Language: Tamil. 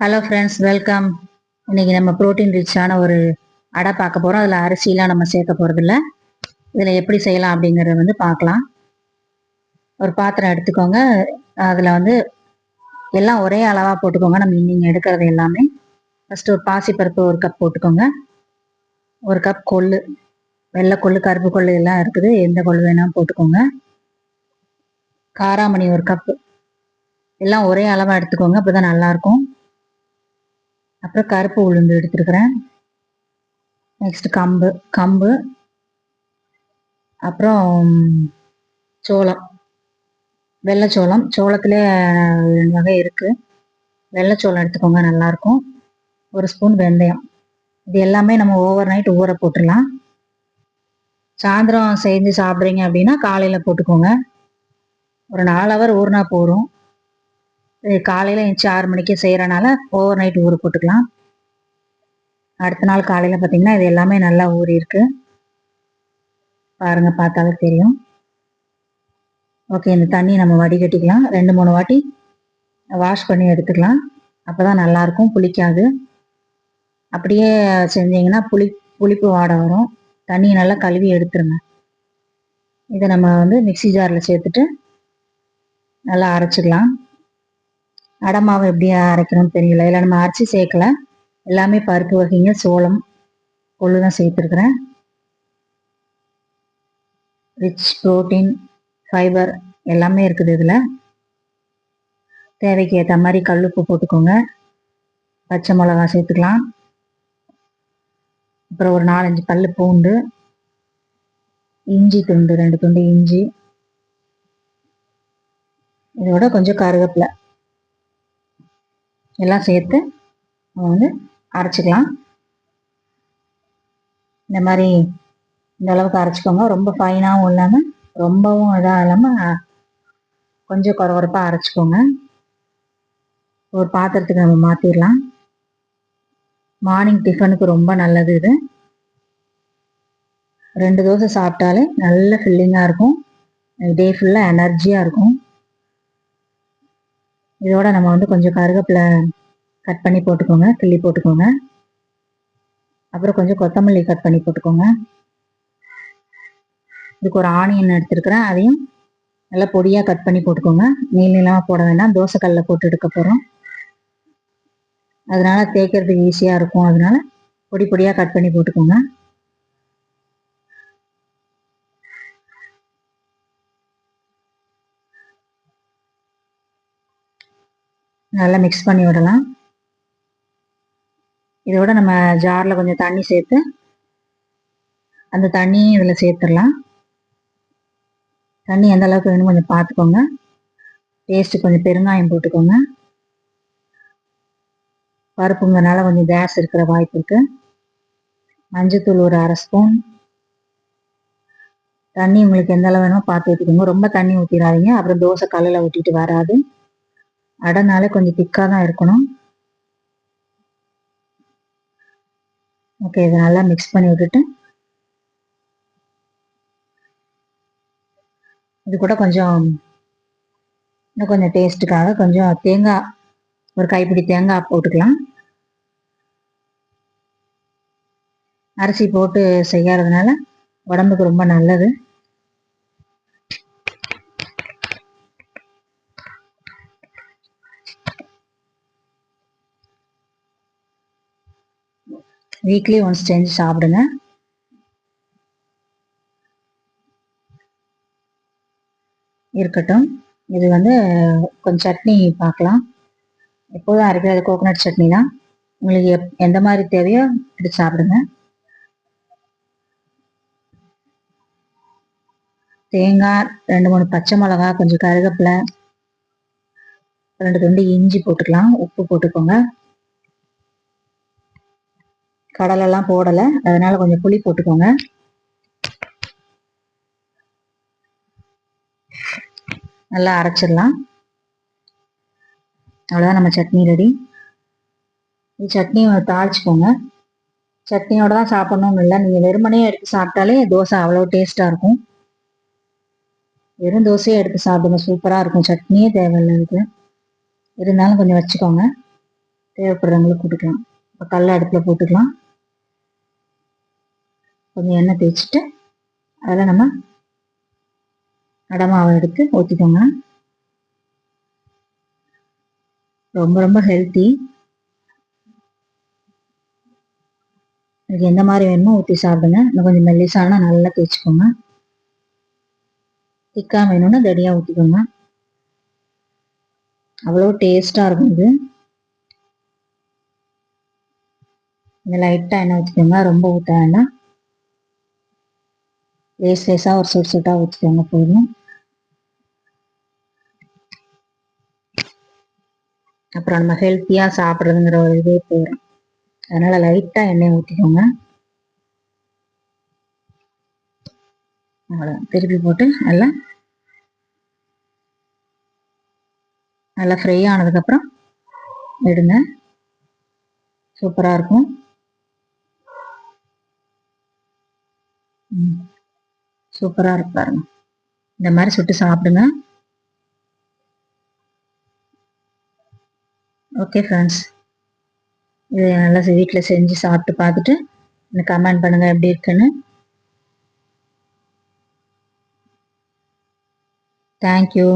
ஹலோ ஃப்ரெண்ட்ஸ் வெல்கம் இன்னைக்கு நம்ம ப்ரோட்டீன் ரிச்சான ஒரு அடை பார்க்க போகிறோம் அதில் அரிசிலாம் நம்ம சேர்க்க போகிறதில்ல இதில் எப்படி செய்யலாம் அப்படிங்கிறத வந்து பார்க்கலாம். ஒரு பாத்திரம் எடுத்துக்கோங்க. அதில் வந்து எல்லாம் ஒரே அளவாக போட்டுக்கோங்க. நம்ம நீங்கள் எடுக்கிறது எல்லாமே. ஃபஸ்ட்டு ஒரு பாசிப்பருப்பு ஒரு கப் போட்டுக்கோங்க. ஒரு கப் கொள்ளு. வெள்ளை கொள்ளு கருப்பு கொள்ளு எல்லாம் இருக்குது. எந்த கொள்ளு வேணாலும் போட்டுக்கோங்க. காராமணி ஒரு கப்பு எல்லாம் ஒரே அளவாக எடுத்துக்கோங்க. அப்போ தான் நல்லாயிருக்கும் அப்புறம் கருப்பு உளுந்து எடுத்துருக்குறேன். நெக்ஸ்ட் கம்பு கம்பு. அப்புறம் சோளம் வெள்ளைச்சோளம். சோளத்திலே ரெண்டு வகை இருக்குது வெள்ளைச்சோளம் எடுத்துக்கோங்க நல்லாயிருக்கும் ஒரு ஸ்பூன் வெந்தயம். இது எல்லாமே நம்ம ஓவர் நைட் ஊற போட்டுடலாம். சாயந்தரம் செஞ்சு சாப்பிட்றீங்க அப்படின்னா காலையில் போட்டுக்கோங்க. ஒரு நாலு ஹவர் ஊறினா போதும். காலையில் எழுந்துச்சி ஆறு மணிக்கு செய்கிறனால ஓவர் நைட் ஊற போட்டுக்கலாம். அடுத்த நாள் காலையில் பார்த்தீங்கன்னா இது எல்லாமே நல்லா ஊறி இருக்கு. பாருங்கள் பார்த்தாலே தெரியும். ஓகே இந்த தண்ணி நம்ம வடிகட்டிக்கலாம். ரெண்டு மூணு வாட்டி வாஷ் பண்ணி எடுத்துக்கலாம். அப்போ தான் நல்லாயிருக்கும் புளிக்காது. அப்படியே செஞ்சீங்கன்னா புளி புளிப்பு வாடை வரும். தண்ணியை நல்லா கழுவி எடுத்துருங்க. இதை நம்ம வந்து மிக்சி ஜாரில் சேர்த்துட்டு நல்லா அரைச்சிக்கலாம். அடை மாவு எப்படி அரைக்கணும்னு தெரியல. இல்லை நம்ம அரைச்சி சேர்க்கல. எல்லாமே பருப்பு வகைங்க சோளம் கொள்ளு தான் சேர்த்துருக்குறேன். ரிச் ப்ரோட்டீன் ஃபைபர் எல்லாமே இருக்குது இதில். தேவைக்கு ஏற்ற மாதிரி கல்லுப்பு போட்டுக்கோங்க. பச்சை மிளகா சேர்த்துக்கலாம். அப்புறம் ஒரு நாலஞ்சு பல் பூண்டு. இஞ்சி துண்டு ரெண்டு துண்டு இஞ்சி. இதோட கொஞ்சம் கருவேப்பிலை. எல்லாம் சேர்த்து நம்ம வந்து அரைச்சிக்கலாம். இந்த மாதிரி இந்த அளவுக்கு அரைச்சிக்கோங்க. ரொம்ப ஃபைனாகவும் இல்லாமல் ரொம்பவும் இதாக இல்லாமல் கொஞ்சம் குறவரப்பாக அரைச்சிக்கோங்க. ஒரு பாத்திரத்துக்கு நம்ம மாற்றிடலாம் மார்னிங் டிஃபனுக்கு ரொம்ப நல்லது இது. ரெண்டு தோசை சாப்பிட்டாலே நல்ல ஃபில்லிங்காக இருக்கும். டே ஃபுல்லாக எனர்ஜியாக இருக்கும். இதோட நம்ம வந்து கொஞ்சம் கருவேப்பிலை கட் பண்ணி போட்டுக்கோங்க கிள்ளி போட்டுக்கோங்க. அப்புறம் கொஞ்சம் கொத்தமல்லி கட் பண்ணி போட்டுக்கோங்க. இதுக்கு ஒரு ஆனியன் எடுத்துருக்குறேன். அதையும் நல்லா பொடியாக கட் பண்ணி போட்டுக்கோங்க. நீள் நீளமாக போட வேண்டாம். தோசைக்கல்லில் போட்டு எடுக்க போகிறோம் அதனால தேய்க்கிறதுக்கு ஈஸியாக இருக்கும். அதனால பொடி பொடியாக கட் பண்ணி போட்டுக்கோங்க. நல்லா மிக்ஸ் பண்ணி விடலாம். இதோட நம்ம ஜாரில் கொஞ்சம் தண்ணி சேர்த்து அந்த தண்ணியும் இதில் சேர்த்துடலாம். தண்ணி எந்த அளவுக்கு வேணும் கொஞ்சம் பார்த்துக்கோங்க டேஸ்ட்டு கொஞ்சம் பெருங்காயம் போட்டுக்கோங்க. பருப்புங்கிறனால கொஞ்சம் கேஸ் இருக்கிற வாய்ப்பு இருக்கு. மஞ்சத்தூள் ஒரு அரை ஸ்பூன் தண்ணி உங்களுக்கு எந்த அளவு வேணுமோ பார்த்து ஊற்றிக்கோங்க ரொம்ப தண்ணி ஊற்றிடாதீங்க அப்புறம் தோசை கல்லில் ஊற்றிட்டு வராது. அடைனாலே கொஞ்சம் திக்காக தான் இருக்கணும். ஓகே இதை நல்லா மிக்ஸ் பண்ணி விட்டுட்டு இது கூட கொஞ்சம் இன்னும் கொஞ்சம் டேஸ்ட்டுக்காக கொஞ்சம் தேங்காய் ஒரு கைப்பிடி தேங்காய் போட்டுக்கலாம். அரிசி போட்டு செய்யறதுனால உடம்புக்கு ரொம்ப நல்லது. வீக்லி ஒன்ஸ் செஞ்சு சாப்பிடுங்க. இருக்கட்டும். இது வந்து கொஞ்சம் சட்னி பார்க்கலாம். எப்போதும் அரைக்கிறது கோகோனட் சட்னி தான். உங்களுக்கு எப் எந்த மாதிரி தேவையோ எடுத்து சாப்பிடுங்க. தேங்காய் ரெண்டு மூணு பச்சை மிளகா கொஞ்சம் கருவேப்பிலை ரெண்டு துண்டு இஞ்சி போட்டுக்கலாம். உப்பு போட்டுக்கோங்க. கடலெல்லாம் போடலை. அதனால கொஞ்சம் புளி போட்டுக்கோங்க. நல்லா அரைச்சிடலாம். அவ்வளோதான் நம்ம சட்னி ரெடி இது சட்னி தாளிச்சுக்கோங்க. சட்னியோட தான் சாப்பிட்ணும்னு இல்லை. நீங்கள் வெறுமனே எடுத்து சாப்பிட்டாலே தோசை அவ்வளோ டேஸ்ட்டாக இருக்கும். வெறும் தோசையே எடுத்து சாப்பிடுங்க. சூப்பராக இருக்கும். சட்னியே தேவையில்லை இது இருந்தாலும் கொஞ்சம் வச்சுக்கோங்க. தேவைப்படுறவங்களுக்கு கொடுக்கலாம் இப்போ கல் அடுப்பில் போட்டுக்கலாம். கொஞ்சம் எண்ணெய் தேய்ச்சிட்டு அதில் நம்ம அடமாவை எடுத்து ஊற்றிக்கோங்க ரொம்ப ரொம்ப ஹெல்த்தி இதுக்கு எந்த மாதிரி வேணுமோ ஊற்றி சாப்பிடுங்க. இன்னும் கொஞ்சம் மெல்லிசானா நல்லா தேய்ச்சிக்கோங்க. திக்கா வேணும்னா தடியாக ஊற்றிக்கோங்க அவ்வளோ டேஸ்ட்டாக இருக்கும் இது. இந்த லைட்டாக எண்ணெய் ஊற்றிக்கோங்க ரொம்ப ஊற்ற வேண்டாம். லேஸ் லேஸாக ஒரு சொட்டு சொட்டாக ஊற்றிக்கோங்க போதும் அப்புறம் நம்ம ஹெல்த்தியாக சாப்பிட்றதுங்கிற ஒரு இதே போயிடும். அதனால் லைட்டாக எண்ணெய் ஊற்றிக்கோங்க அவ்வளோ திருப்பி போட்டு நல்லா நல்லா ஃப்ரை ஆனதுக்கப்புறம் எடுங்க. சூப்பராக இருக்கும். சூப்பராக இருக்கு பாருங்க. இந்த மாதிரி சுட்டு சாப்பிடுங்க. ஓகே ஃப்ரெண்ட்ஸ் இது நல்லா வீட்டில் செஞ்சு சாப்பிட்டு பார்த்துட்டு எனக்கு கமெண்ட் பண்ணுங்கள் எப்படி இருக்குன்னு. தேங்க்யூ